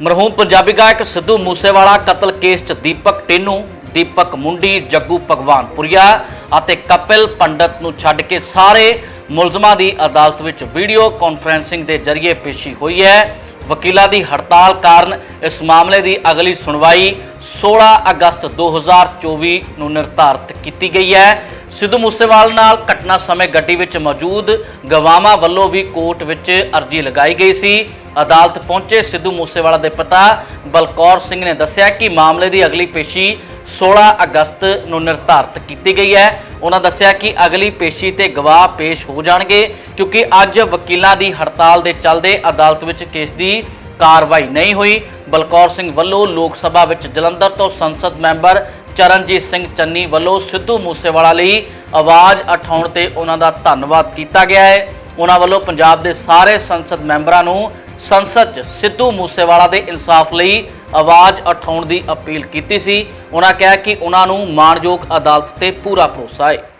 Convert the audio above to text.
ਮਰਹੂਮ ਪੰਜਾਬੀ ਗਾਇਕ ਸਿੱਧੂ ਮੂਸੇਵਾਲਾ, ਕਤਲ ਕੇਸ 'ਚ ਦੀਪਕ ਟੇਨੂ, ਦੀਪਕ ਮੁੰਡੀ, ਜੱਗੂ ਭਗਵਾਨਪੁਰੀਆ ਅਤੇ ਕਪਿਲ ਪੰਡਤ ਨੂੰ ਛੱਡ ਕੇ ਸਾਰੇ ਮੁਲਜ਼ਮਾਂ ਦੀ ਅਦਾਲਤ ਵਿੱਚ ਵੀਡੀਓ ਕਾਨਫਰੈਂਸਿੰਗ ਦੇ ਜ਼ਰੀਏ ਪੇਸ਼ੀ ਹੋਈ ਹੈ। ਵਕੀਲਾਂ ਦੀ ਹੜਤਾਲ ਕਾਰਨ ਇਸ ਮਾਮਲੇ ਦੀ ਅਗਲੀ ਸੁਣਵਾਈ 16 ਅਗਸਤ 2024 ਨੂੰ ਨਿਰਧਾਰਤ ਕੀਤੀ ਗਈ ਹੈ। ਸਿੱਧੂ ਮੂਸੇਵਾਲ ਨਾਲ ਘਟਨਾ ਸਮੇਂ ਗੱਡੀ ਵਿੱਚ ਮੌਜੂਦ ਗਵਾਵਾਂ ਵੱਲੋਂ ਵੀ ਕੋਰਟ ਵਿੱਚ ਅਰਜ਼ੀ ਲਗਾਈ ਗਈ ਸੀ। ਅਦਾਲਤ ਪਹੁੰਚੇ ਸਿੱਧੂ ਮੂਸੇਵਾਲਾ ਦੇ ਪਿਤਾ ਬਲਕੌਰ ਸਿੰਘ ਨੇ ਦੱਸਿਆ ਕਿ ਮਾਮਲੇ ਦੀ ਅਗਲੀ ਪੇਸ਼ੀ 16 ਅਗਸਤ ਨੂੰ ਨਿਰਧਾਰਤ ਕੀਤੀ ਗਈ ਹੈ। ਉਹਨਾਂ ਦੱਸਿਆ ਕਿ ਅਗਲੀ ਪੇਸ਼ੀ ਤੇ ਗਵਾਹ ਪੇਸ਼ ਹੋ ਜਾਣਗੇ ਕਿਉਂਕਿ ਅੱਜ ਵਕੀਲਾਂ ਦੀ ਹੜਤਾਲ ਦੇ ਚੱਲਦੇ ਅਦਾਲਤ ਵਿੱਚ ਕੇਸ ਦੀ ਕਾਰਵਾਈ ਨਹੀਂ ਹੋਈ। ਬਲਕੌਰ ਸਿੰਘ ਵੱਲੋਂ ਲੋਕ ਸਭਾ ਵਿੱਚ ਜਲੰਧਰ ਤੋਂ ਸੰਸਦ ਮੈਂਬਰ ਚਰਨਜੀਤ ਸਿੰਘ ਚੰਨੀ ਵੱਲੋਂ ਸਿੱਧੂ ਮੂਸੇਵਾਲਾ ਲਈ ਆਵਾਜ਼ ਉਠਾਉਣ ਤੇ ਉਹਨਾਂ ਦਾ ਧੰਨਵਾਦ ਕੀਤਾ ਗਿਆ ਹੈ। ਉਹਨਾਂ ਵੱਲੋਂ ਪੰਜਾਬ ਦੇ ਸਾਰੇ ਸੰਸਦ ਮੈਂਬਰਾਂ ਨੂੰ ਸੰਸਦ 'ਚ ਸਿੱਧੂ ਮੂਸੇਵਾਲਾ ਦੇ ਇਨਸਾਫ ਲਈ ਆਵਾਜ਼ ਉਠਾਉਣ ਦੀ ਅਪੀਲ ਕੀਤੀ ਸੀ। ਉਹਨਾਂ ਕਿਹਾ ਕਿ ਉਹਨਾਂ ਨੂੰ ਮਾਣਯੋਗ ਅਦਾਲਤ ਤੇ ਪੂਰਾ ਭਰੋਸਾ ਹੈ।